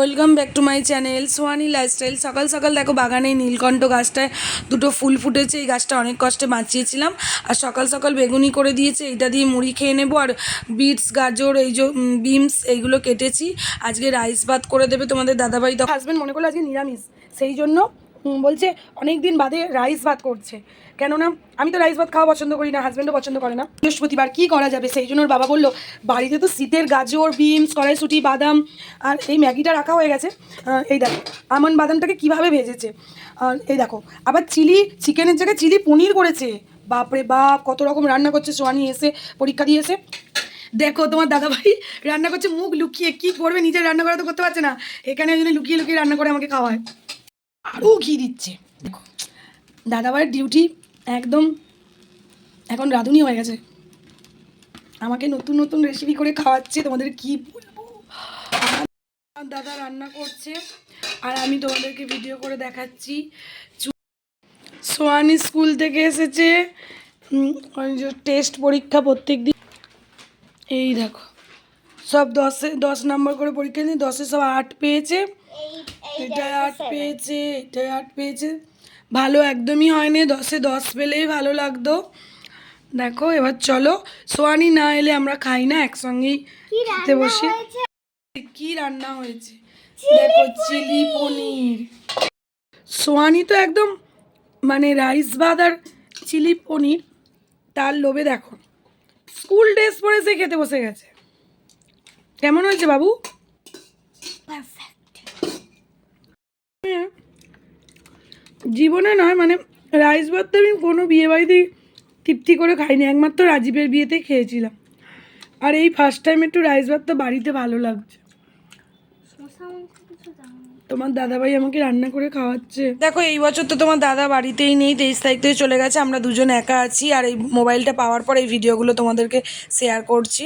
Welcome back to my channel Swani lifestyle. সকাল সকাল দেখো বাগানে নীলকণ্ঠ গাছটায় দুটো ফুল ফুটেছে, এই গাছটা অনেক কষ্টে বাঁচিয়েছিলাম। আর সকাল সকাল বেগুনি করে দিয়েছে, এইটা দিয়ে মুড়ি খেয়ে নেব। আর বিটস, গাজর, এই যে বিমস এইগুলো কেটেছি। আজকে রাইস ভাত করে দেবে তোমাদের দাদাবাড়ি তো হাজব্যান্ড মনে করল আজকে নিরামিষ, সেই জন্য বলছে অনেক দিন বাদে রাইস ভাত করছে। কেননা, আমি তো রাইস ভাত খাওয়া পছন্দ করি না, হাজব্যান্ডও পছন্দ করে না। বৃহস্পতিবার কী করা যাবে? সেই জন্য ওর বাবা বলল, বাড়িতে তো শীতের গাজর, বিনস, কড়াইশুটি, বাদাম আর এই ম্যাগিটা রাখা হয়ে গেছে। এই দেখো, আমন বাদামটাকে কীভাবে ভেজেছে? এই দেখো, আবার চিলি, চিকেনের জায়গায় চিলি পনির করেছে। বাপরে বাপ, কত রকম রান্না করছে সোয়ানি এসে, পরীক্ষা দিয়ে এসে। দেখো, তোমার দাদাভাই রান্না করছে, মুখ লুকিয়ে কি করবে, নিজের রান্না করা তো করতে পারছে না। এখানে ওই জন্য লুকিয়ে লুকিয়ে রান্না করে আমাকে খাওয়ায়। আরও ঘি দিচ্ছে। দেখো, দাদাভাইয়ের ডিউটি একদম এখন রাঁধুনি হয়ে গেছে। আমাকে নতুন নতুন রেসিপি করে খাওয়াচ্ছে, তোমাদের কি বলব? দাদা রান্না করছে, আর আমি তোমাদেরকে ভিডিও করে দেখাচ্ছি। সোয়ানি স্কুল থেকে এসেছে টেস্ট পরীক্ষা প্রত্যেক দিন। এই দেখো, সব দশে দশ নম্বর করে পরীক্ষা নিয়ে দশে সব আট পেয়েছে। এটায় আট পেয়েছে এটায় আট পেয়েছে। ভালো একদমই হয়নি দশে দশ পেলেই ভালো লাগতো। দেখো এবার চলো সোয়ানি না এলে আমরা খাই না একসঙ্গেই খেতে বসি। কি রান্না হয়েছে? দেখো চিলি পনির। সোয়ানি তো একদম মানে রাইস ভাত আর চিলি পনির তার লোভে দেখো। স্কুল ড্রেস পরে সে খেতে বসে গেছে। কেমন হয়েছে বাবু হ্যাঁ। জীবনে নয় মানে রাইস ভাত তো আমি কোনো বিয়ে বাড়িতেই তৃপ্তি করে খাইনি, একমাত্র রাজীবের বিয়েতে খেয়েছিলাম। আর এই ফার্স্ট টাইম একটু রাইস ভাত তো বাড়িতে ভালো লাগছে। তোমার দাদাভাই আমাকে রান্না করে খাওয়াচ্ছে। দেখো, এই বছর তো তোমার দাদা বাড়িতেই নেই, তেইশ তারিখ থেকে চলে গেছে, আমরা দুজন একা আছি, আর এই মোবাইলটা পাওয়ার পর এই ভিডিওগুলো তোমাদেরকে শেয়ার করছি।